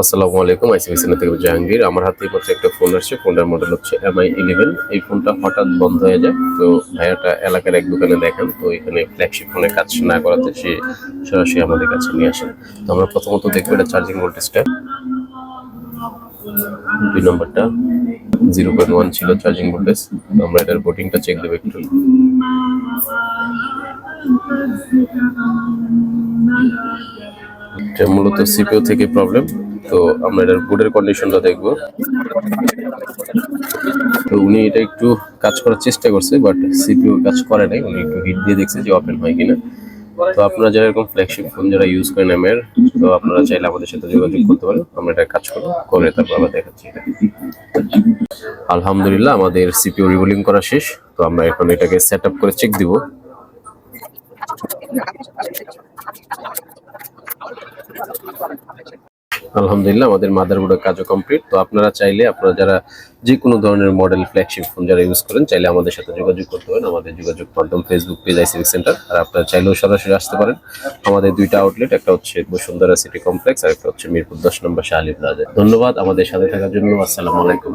আসসালামু আলাইকুম আইসিবিসি থেকে জাহাঙ্গীর। আমার হাতে মাত্র একটা ফোন আসছে, ফোনটার মডেল হচ্ছে এমআই ইলেভেন এই ফোনটা হঠাৎ বন্ধ হয়ে যায়। তো ভাইয়াটা এলাকার এক দোকানে দেখেন, তো এখানে ফ্ল্যাগশিপ ফোনে কাজ না করাতে সে সরাসরি আমাদের কাছে নিয়ে আসেন। তো আমরা প্রথমত দেখব এটা চার্জিং ভোল্টেজটা দুই নম্বরটা জিরো পয়েন্ট ওয়ান ছিল চার্জিং ভোল্টেজ আমরা এটার বোটিংটা চেক দেবো একটু। মূলত সিপিও থেকে প্রবলেম তো আমরা এটার বোর্ডের কন্ডিশনটা দেখব। তো উনি এটা একটু কাজ করার চেষ্টা করছে, বাট সিপিও কাজ করে নাই। উনি একটু হিট দিয়ে দেখছে যে ওপেন হয় কিনা। তো আপনারা যারা এরকম ফ্ল্যাগশিপ ফোন যারা ইউজ করেন এমের তো আপনারা চাইলে আমাদের সাথে যোগাযোগ করতে পারেন। আমরা এটা কাজ করব, করে তারপর আবার দেখাচ্ছি। আলহামদুলিল্লাহ, আমাদের সিপিও রিবোলিং করা শেষ। তো আমরা এখন এটাকে সেট আপ করে চেক দিব। আলহামদুলিল্লাহ, আমাদের মাদারবোর্ডের কাজও কমপ্লিট তো আপনারা চাইলে, আপনারা যারা যে কোনো ধরনের মডেল ফ্ল্যাগশিপ ফোন যারা ইউজ করেন, চাইলে আমাদের সাথে যোগাযোগ করতে পারেন। আমাদের যোগাযোগ মাধ্যম ফেসবুক পেজ আইসিভিক সেন্টার আর আপনারা চাইলেও সরাসরি আসতে পারেন। আমাদের দুইটা আউটলেট একটা হচ্ছে বসুন্ধরা সিটি কমপ্লেক্স আর একটা হচ্ছে মিরপুর দশ নম্বর শাহালি প্লাজা ধন্যবাদ আমাদের সাথে থাকার জন্য। আসসালামু আলাইকুম।